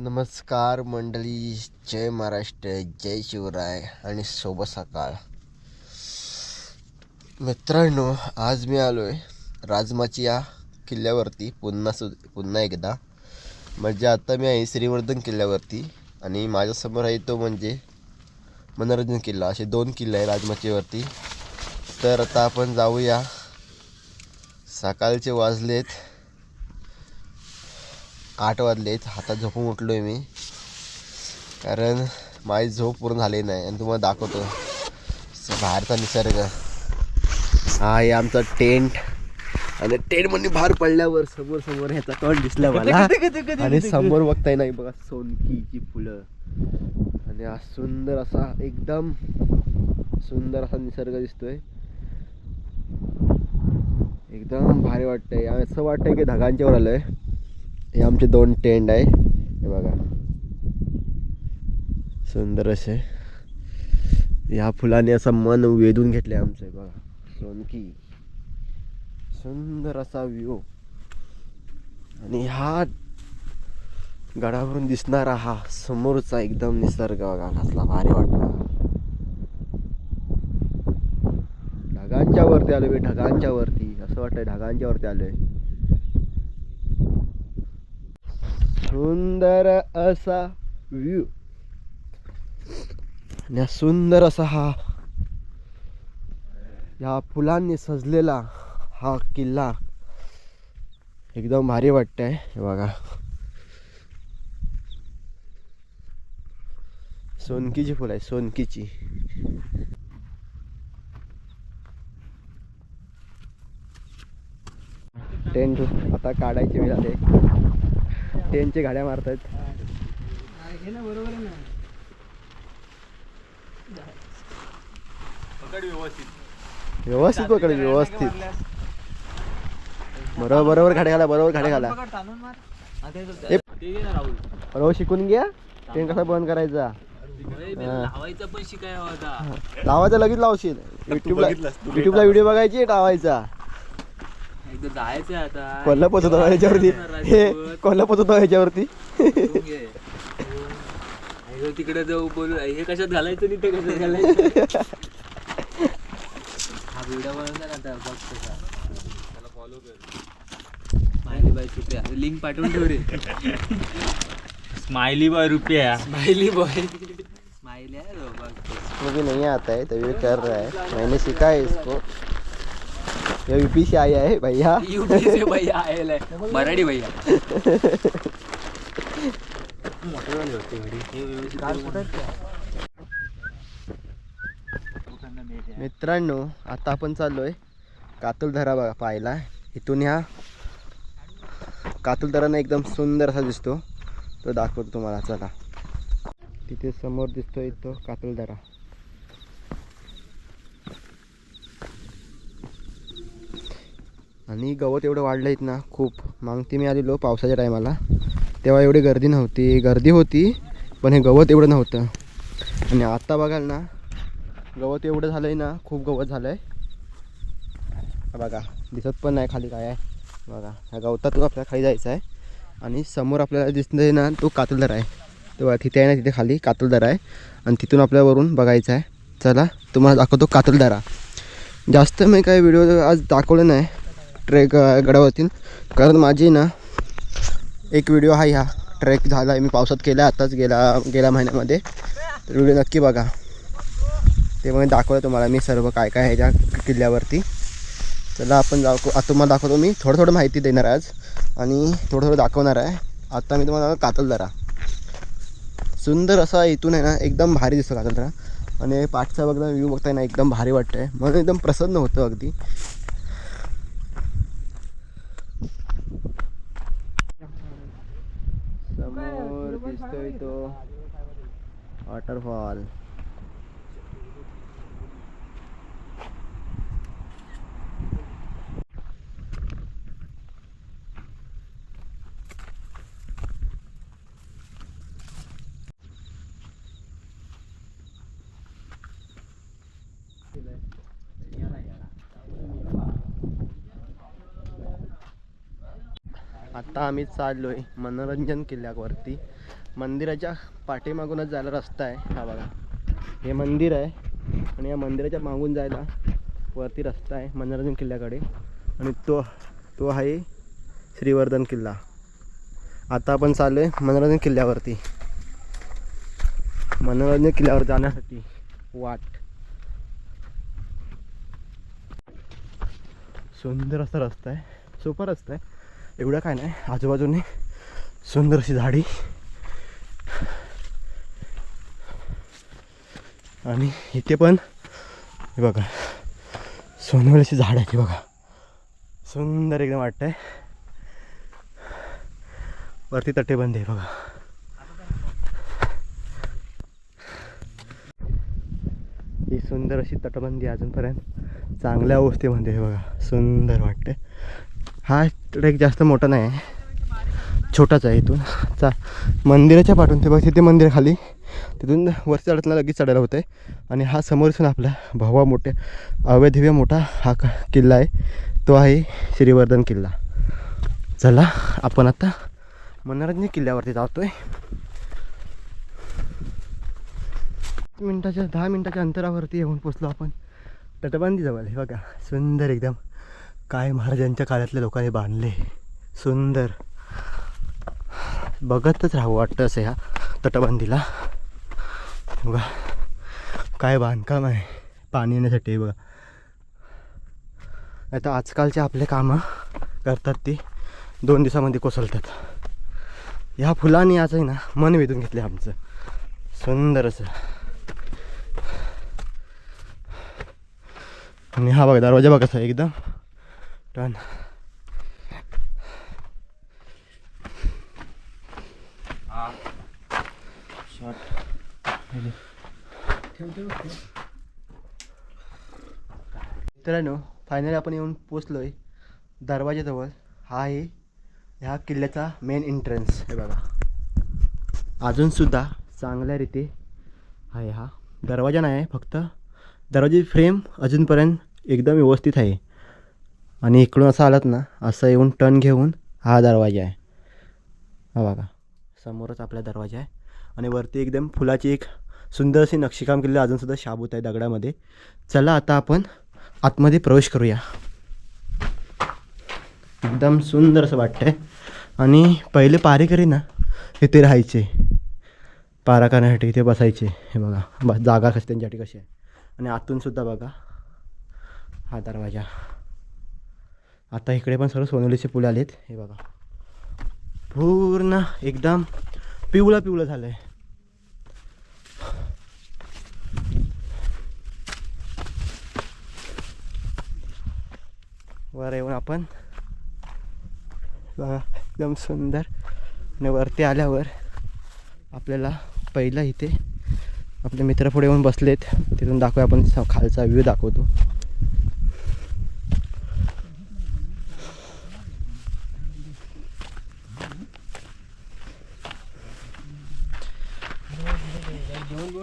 नमस्कार मंडळी जय महाराष्ट्र जय शिवराय आणि सोबत सकाळ. मित्रांनो आज मी आलो आहे राजमाची या किल्ल्यावरती पुन्हा सु पुन्हा एकदा. म्हणजे आता मी आहे श्रीवर्धन किल्ल्यावरती आणि माझ्यासमोर आहे तो म्हणजे मनोरंजन किल्ला. असे दोन किल्ले आहे राजमाचीवरती तर आता आपण जाऊया. सकाळचे वाजलेत. आठ वाजलेत हातात झोपून उठलो आहे मी. कारण माझी झोप पूर्ण झाली नाही आणि तुम्हाला दाखवतो. बाहेरचा निसर्ग. हा आहे आमचा टेंट. आणि टेंटमध्ये बाहेर पडल्यावर समोर समोर ह्याचा तोंड दिसला मला. आणि समोर बघताय नाही बघा सोनकीची फुलं. आणि हा सुंदर असा एकदम सुंदर असा निसर्ग दिसतोय. एकदम भारी वाटतंय. असं वाटतंय की ढगांच्यावर आलोय. हे आमचे दोन टेंड आहे. हे बघा. सुंदर असे. या फुलाने असं मन वेधून घेतले आमचं बघा. सोनकी. सुंदर असा व्ह्यू आणि हा गडावरून दिसणारा हा समोरचा एकदम निसर्ग बघा कसला भारी वाटतो ढगांच्या वरती आलो मी ढगांच्या वरती. असं वाटतंय ढगांच्या वरती आलोय. सुंदर असा व्ह्यू आणि हा सुंदर असा हा या फुलांनी सजलेला हा किल्ला एकदम भारी वाटतंय हे बघा. सोनकीची फुलं आहे सोनकीची. टेंट आता काढायची वेळ आली. टेंटचे गाड्या मारतायत. व्यवस्थित पकड व्यवस्थित. बरोबर बरोबर घाडे घाला बरोबर घाडे घाला. बरोबर शिकून घ्या टेंट कसा बंद करायचा? लावायचा लगेच लावशील. युट्यूबला युट्यूबला व्हिडिओ बघायची लावायचा एकदा जायचं आता. कोल्हा पोचतो ह्याच्यावरती हे कोल्हा पोचतो ह्याच्यावरती तिकडे जाऊ बोलू. हे कशात घालायचं नाही ते कशात घालायचं? हा व्हिडिओ बनवला ना आता बघ कसा. त्याला फॉलो कर. स्माइली बाय रुपया लिंक पाठवून ठेव रे. स्माइली बॉय रुपया. स्माइली बॉय स्माइली आहे बघ भी नहीं आता है तभी वो कर रहा है. मैंने सीखा है इसको. यूपी से आया है भैया युपी से भैया आहे मराठी भैया मित्रांनो आता आपण चाललोय कातुल धरा बघा पाहायला. इथून ह्या कातुल धरा ना एकदम सुंदर असा दिसतो. तो दाखवतो तुम्हाला चला. तिथे समोर दिसतोय तो कातुल धरा आणि गवत एवढं वाढलं आहेत ना खूप. मागती मी आलेलो पावसाच्या टायमाला. तेव्हा एवढी गर्दी नव्हती. गर्दी होती पण हे गवत एवढं नव्हतं. आणि आत्ता बघाल ना गवत एवढं झालं आहे ना खूप गवत झालं आहे बघा दिसत पण नाही खाली काय आहे. बघा ह्या गवतातून आपल्याला खाली जायचं आहे. आणि समोर आपल्याला दिसतंय ना तो कातलदर आहे. तेव्हा तिथे आहे ना तिथे खाली कातलदर आहे. आणि तिथून आपल्या वरून बघायचं आहे. चला तुम्हाला दाखवतो कातलदरा. जास्त मी काय व्हिडिओ आज दाखवलं नाही. ट्रेक गडावरती कारण माझी ना एक व्हिडिओ आहे ह्या ट्रेक झाला आहे मी पावसात केला आताच गेला गेल्या महिन्यामध्ये. तर व्हिडिओ नक्की बघा. ते मग दाखवलं तुम्हाला मी सर्व काय काय आहे त्या किल्ल्यावरती. चला आपण दाखव आता तुम्हाला दाखवतो मी. थोडं थोडं माहिती देणार आज. आणि थोडं थोडं दाखवणार आहे. आता मी तुम्हाला कातलदरा सुंदर असा इथून आहे ना एकदम भारी दिसतो कातलदरा आणि पाठचा बघता व्ह्यू बघताय ना एकदम भारी वाटतं आहे म्हणून एकदम प्रसन्न होतं अगदी समोर दिसतोय तो. वॉटरफॉल आता आम्ही चाललोय मनोरंजन किल्ल्यावरती. मंदिराच्या पाठीमागूनच जायला रस्ता आहे. हा बघा. हे मंदिर आहे आणि या मंदिराच्या मागून जायला वरती रस्ता आहे मनोरंजन किल्ल्याकडे. आणि तो तो आहे श्रीवर्धन किल्ला. आता आपण चाललो आहे मनोरंजन किल्ल्यावरती. मनोरंजन किल्ल्यावर जाण्यासाठी वाट. सुंदर असा रस्ता आहे. सोपा रस्ता आहे. एवढं काय नाही. आजूबाजूने सुंदर अशी झाडी. आणि इथे पण हे बघा सोनवल्याची झाड आहे ती बघा. सुंदर एकदम वाटतंय. वरती तटेबंदी आहे बघा. ही सुंदर अशी तटबंदी आहे अजूनपर्यंत. चांगल्या अवस्थेमध्ये आहे बघा. सुंदर वाटते हा ट्रेक जास्त मोठा नाही आहे. छोटाच आहे इथून. चा मंदिराच्या पाठून ते बघ तिथे मंदिर खाली. तिथून वरच्या चढताना लगेच चढायला होतं आहे आणि हा समोरसून आपला भव्या मोठ्या अवैधिव्य मोठा हा किल्ला आहे. तो आहे श्रीवर्धन किल्ला. चला आपण आता मनोरंजन किल्ल्यावरती जातो आहे मिनटाच्या दहा मिनटाच्या अंतरावरती येऊन पोचलो आपण. तटबंदी जवळ हे बघा. सुंदर एकदम. काय महाराजांच्या काळातल्या लोकांनी बांधले. सुंदर. बघतच राहावं वाटतं असं ह्या तटबंदीला. बघा काय बांधकाम आहे. पाणी येण्यासाठी बघा. आता आजकालचे आपले कामं करतात ती. दोन दिवसामध्ये कोसळतात. ह्या फुलांनी आज आहे ना मन वेधून घेतले आमचं. सुंदर असं. आणि हा बघा दरवाजा बघा एकदम. टन मित्रांनो फायनली आपण येऊन पोचलो आहे दरवाजाजवळ हा आहे ह्या किल्ल्याचा मेन एंट्रन्स हे बघा. अजूनसुद्धा चांगल्या रीती आहे हा. दरवाजा नाही आहे फक्त दरवाजी फ्रेम अजूनपर्यंत एकदम व्यवस्थित आहे. आणि इकडून असं आलात ना असं येऊन टर्न घेऊन हा दरवाजा आहे. हा बघा. समोरच आपला दरवाजा आहे. आणि वरती एकदम फुलाची एक सुंदर अशी नक्षीकाम केलेलं अजूनसुद्धा शाबूत आहे दगडामध्ये. चला आता आपण आतमध्ये प्रवेश करूया. एकदम सुंदर असं वाटतंय. आणि पहिले पारेकरी ना इथे राहायचे. पारा करण्यासाठी इथे बसायचे. हे बघा बस जागा कशी त्यांच्यासाठी कशी आहे. आणि आतूनसुद्धा बघा. हा दरवाजा. आता इकडे पण सर्व सोनवलीचे फुलं आलेत. हे बघा. पूर्ण एकदम पिवळं पिवळं झालं आहे वर येऊन आपण बघा एकदम सुंदर. आणि वरती आल्यावर आपल्याला पहिला इथे आपले मित्र पुढे येऊन बसलेत. तिथून दाखवूया आपण खालचा व्ह्यू दाखवतो.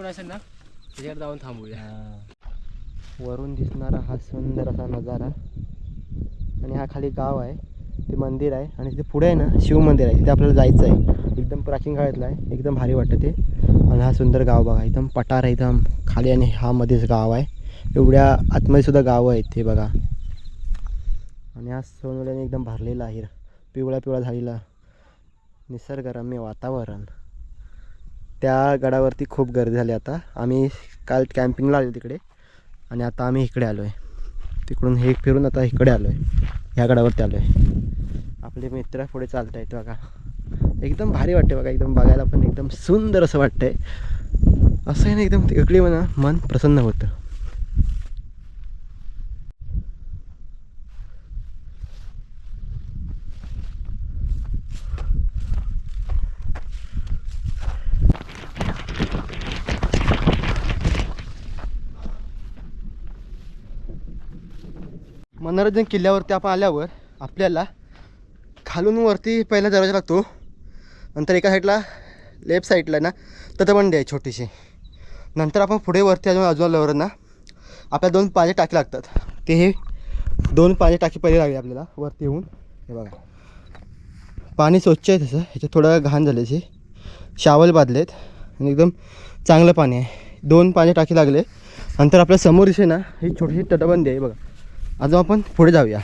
असेल ना जाऊन थांबूया. वरून दिसणारा हा सुंदर असा नजारा. आणि हा खाली गाव आहे. ते मंदिर आहे आणि तिथे पुढे आहे ना शिव मंदिर आहे. तिथे आपल्याला जायचं आहे एकदम प्राचीन काळातलं आहे. एकदम भारी वाटतं ते. आणि हा सुंदर गाव बघा. एकदम पठार आहे. एकदम खाली आणि हा मध्येच गाव आहे. एवढ्या आतमध्ये सुद्धा गावं आहेत ते बघा. आणि हा सोनवल्याने एकदम भरलेला आहे. पिवळा पिवळा झालेला निसर्गरम्य वातावरण. त्या गडावरती खूप गर्दी झाली आता. आम्ही काल कॅम्पिंगला आलो तिकडे. आणि आता आम्ही इकडे आलो आहे तिकडून हे फिरून आता इकडे आलो आहे ह्या गडावरती आलो आहे आपले मित्र पुढे चालत आहेत बघा. एकदम भारी वाटते बघा एकदम बघायला पण एकदम सुंदर असं वाटतंय. असं आहे ना एकदम इकडे म्हणा मन प्रसन्न होतं. मनोरंजन किल्ल्यावरती आपण आल्यावर आपल्याला खालून वरती पहिला दरवाजा लागतो. नंतर एका साईडला लेफ्ट साईडला ना तटबंदी आहे छोटीशी. नंतर आपण पुढे वरती अजून आजूबाजूलावर ना आपल्या दोन पाणी टाकी लागतात. ते हे दोन पाणी टाकी पहिले लागले आपल्याला. वरती येऊन हे बघा. पाणी स्वच्छ आहे तसं. ह्याच्यात थोडं घाण झाल्याचे. शावल बांधलेत. आणि एकदम चांगलं पाणी आहे. दोन पाणी टाकी लागले. नंतर आपल्यासमोर इथे ना ही छोटीशी तटबंदी आहे. बघा. अजून आपण पुढे जाऊया.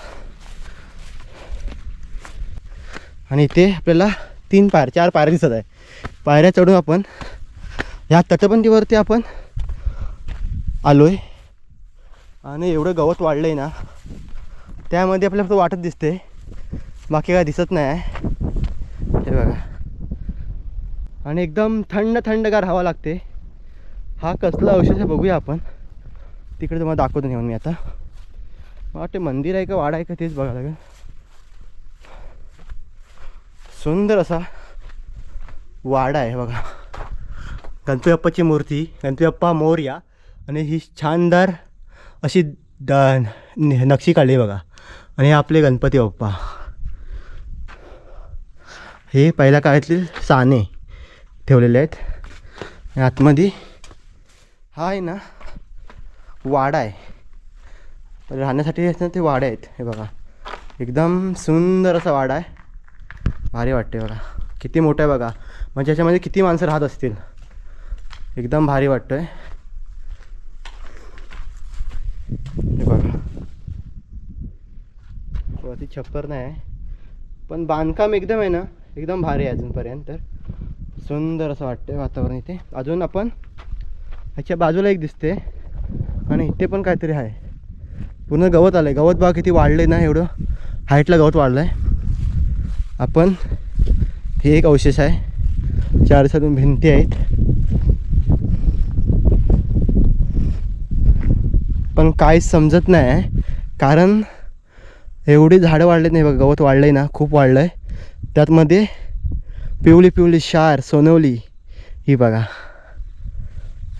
आणि इथे आपल्याला तीन पायर चार पायऱ्या दिसत आहे. पायऱ्या चढून आपण ह्या तटबंदीवरती आपण आलो आहे आणि एवढं गवत वाढलं आहे ना त्यामध्ये आपल्याला फक्त वाटत दिसते बाकी काय दिसत नाही आहे. हे बघा. आणि एकदम थंड थंडगार हवा लागते. हा कसला अवशेष आहे बघूया आपण. तिकडे तुम्हाला दाखवतो नेऊन मी आता. वाटते मंदिर आहे का वाडा आहे का तेच बघायला लागेल. सुंदर असा वाडा आहे बघा. गणपती बाप्पाची मूर्ती गणपती बाप्पा आणि ही छानदार अशी द नक्षी काढली बघा. आणि आपले गणपती बाप्पा हे पहिल्या काळातील साने ठेवलेले आहेत. आतमध्ये हा आहे ना वाडा आहे. म्हणजे राहण्यासाठी आहेत ना ते वाडे आहेत. हे बघा. एकदम सुंदर असा वाडा आहे. भारी वाटते बघा. किती मोठं आहे बघा. म्हणजे याच्यामध्ये किती माणसं राहत असतील? एकदम भारी वाटतं आहे हे बघा. वरती छप्पर नाही आहे. पण बांधकाम एकदम आहे ना एकदम भारी आहे अजूनपर्यंत. तर सुंदर असं वाटतं वातावरण इथे. अजून आपण ह्याच्या बाजूला एक दिसते आणि इथे पण काहीतरी आहे. पूर्ण गवत आलं आहे गवत बाग किती वाढले ना एवढं. हाईटला गवत वाढलं आहे आपण हे एक अवशेष आहे. चार साधून भिंती आहेत. पण काहीच समजत नाही कारण एवढी झाडं वाढले नाही बघा. गवत वाढलं आहे ना. खूप वाढलं आहे त्यातमध्ये पिवळी पिवळी शार सोनवली ही बघा.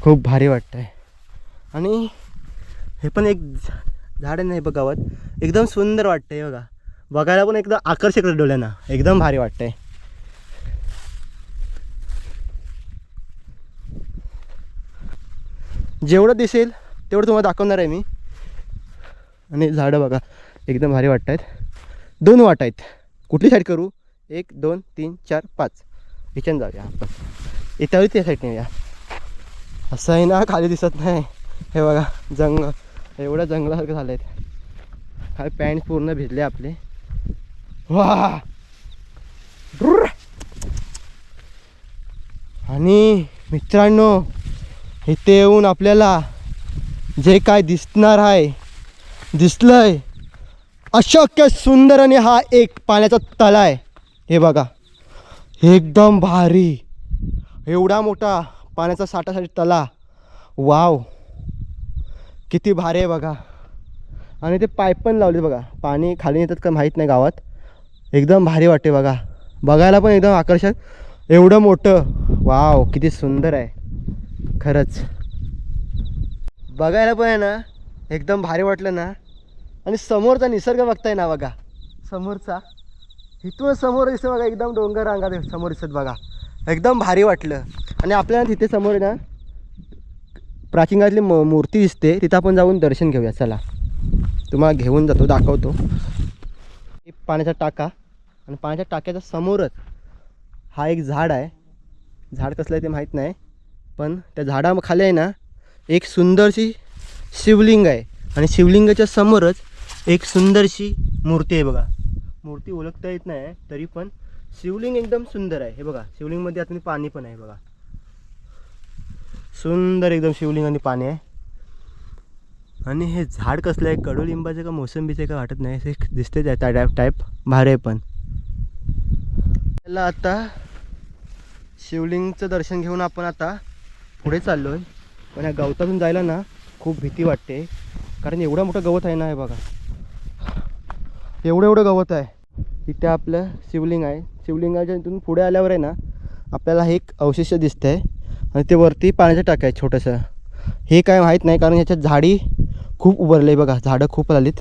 खूप भारी वाटतं आहे आणि हे पण एक झाड नाही बघ गावात एकदम सुंदर वाटतं आहे बघा. बघायला पण एकदम आकर्षक डोळ्यांना. एकदम भारी वाटतंय. जेवढं दिसेल तेवढं तुम्हाला दाखवणार आहे मी. आणि झाडं बघा एकदम भारी वाटत आहेत दोन वाट आहेत. कुठली साईड करू? एक दोन तीन चार पाच. याच्यानं जाऊया आपण. इथं त्या साईडने या. असं आहे ना खाली दिसत नाही. हे बघा जंग एवढं जंगलासारखं झालं आहे काय पॅन्ट पूर्ण भिजले आपले. वा आणि मित्रांनो इथे येऊन आपल्याला जे काय दिसणार आहे दिसलंय अशक्य सुंदर आणि हा एक पाण्याचा तला आहे. हे बघा एकदम भारी एवढा मोठा पाण्याचा साठासाठी तला वाव! किती भारी आहे बघा. आणि ते पाईप पण लावले बघा. पाणी खाली येतात का माहीत नाही गावात. एकदम भारी वाटते बघा. बघायला पण एकदम आकर्षक एवढं मोठं. वाव किती सुंदर आहे. खरंच. बघायला पण आहे ना एकदम भारी वाटलं ना. आणि समोरचा निसर्ग बघताय ना बघा. समोरचा. इथून समोर दिसतं बघा एकदम डोंगर रांगा समोर दिसत बघा. एकदम भारी वाटलं. आणि आपल्याला तिथे समोर आहे ना प्राचीन काळातली म मूर्ती दिसते तिथं आपण जाऊन दर्शन घेऊया चला. तुम्हाला घेऊन जातो दाखवतो. एक पाण्याचा टाका आणि पाण्याच्या टाक्याच्या समोरच हा एक झाड आहे. झाड कसलं आहे ते माहीत नाही पण त्या झाडाखाली आहे ना एक सुंदरशी शिवलिंग आहे. आणि शिवलिंगाच्या समोरच एक सुंदरशी मूर्ती आहे बघा. मूर्ती ओळखता येत नाही तरी पण शिवलिंग एकदम सुंदर आहे. हे बघा शिवलिंगमध्ये आता पाणी पण आहे बघा. सुंदर एकदम शिवलिंग आणि पाणी आहे. आणि हे झाड कसलं आहे? कडुलिंबाचं का मोसंबीचं का वाटत नाही. हे दिसते त्या टाईप टाईप भारी आहे पण. त्याला आता शिवलिंगचं दर्शन घेऊन आपण आता पुढे चाललो आहे पण या गवतातून जायला ना खूप भीती वाटते. कारण एवढं मोठं गवत आहे ना हे बघा. एवढं एवढं गवत आहे. इथे आपलं शिवलिंग आहे. शिवलिंगाच्या इथून पुढे आल्यावर आहे ना आपल्याला हे एक अवशेष दिसतं आहे आणि ते वरती पाण्याचं टाक आहे छोटंसं हे काय माहीत नाही कारण ह्याच्यात झाडी खूप उभारले आहे बघा झाडं खूप आलीत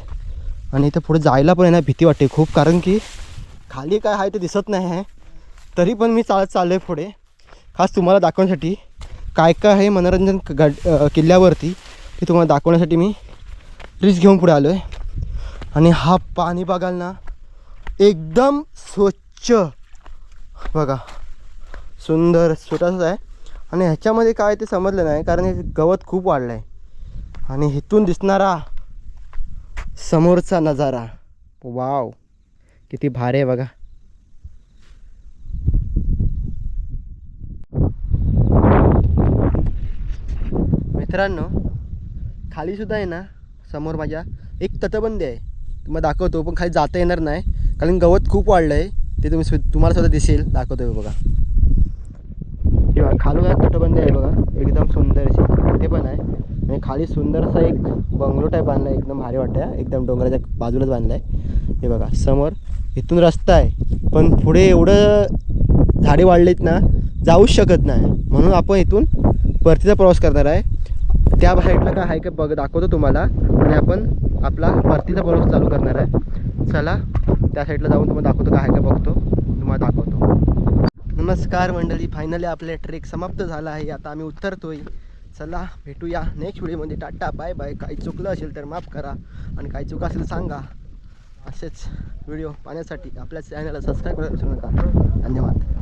आणि इथं पुढे जायला पण आहे ना भीती वाटते खूप कारण की खाली काय आहे ते दिसत नाही आहे. तरी पण मी चालत चाललो आहे पुढे. खास तुम्हाला दाखवण्यासाठी काय काय आहे मनोरंजन गड किल्ल्यावरती ते तुम्हाला दाखवण्यासाठी मी रिस्क घेऊन पुढे आलो आहे आणि हा पाणी बघाल ना एकदम स्वच्छ. बघा सुंदर छोटासाच आहे. आणि ह्याच्यामध्ये काय ते समजलं नाही कारण हे गवत खूप वाढलं आहे आणि इथून दिसणारा समोरचा नजारा. वाव किती भारी आहे बघा. मित्रांनो खाली सुद्धा आहे ना समोर माझ्या एक तटबंदी आहे. तुम्हाला दाखवतो पण खाली जाता येणार नाही कारण गवत खूप वाढलं आहे ते तुम्ही सु तुम्हाला सुद्धा दिसेल दाखवतो बघा. खालून एक तटबंदी आहे बघा. एकदम सुंदर अशी. ते पण आहे. आणि खाली सुंदरसा एक बंगलो टाईप बांधला आहे एकदम भारी वाटतं एकदम डोंगराच्या बाजूलाच बांधला आहे हे बघा समोर इथून रस्ता आहे. पण पुढे एवढं झाडे वाढलीत ना जाऊच शकत नाही. म्हणून आपण इथून परतीचा प्रवास करणार आहे. त्या साईडला काय आहे का बघ दाखवतो तुम्हाला. आणि आपण आपला परतीचा प्रवास चालू करणार आहे. चला त्या साईडला जाऊन तुम्हाला दाखवतो काय आहे का बघतो. तुम्हाला दाखवतो. नमस्कार मंडळी फायनली आपले ट्रेक समाप्त झाला आहे. आता आम्ही उतरतोय. चला भेटूया नेक्स्ट व्हिडिओमध्ये टाटा बाय बाय काही चुकलं असेल तर माफ करा. आणि काही चुका असेल सांगा. असेच व्हिडिओ पाहण्यासाठी आपल्या चॅनलला सबस्क्राईब करायला विसरू नका. धन्यवाद.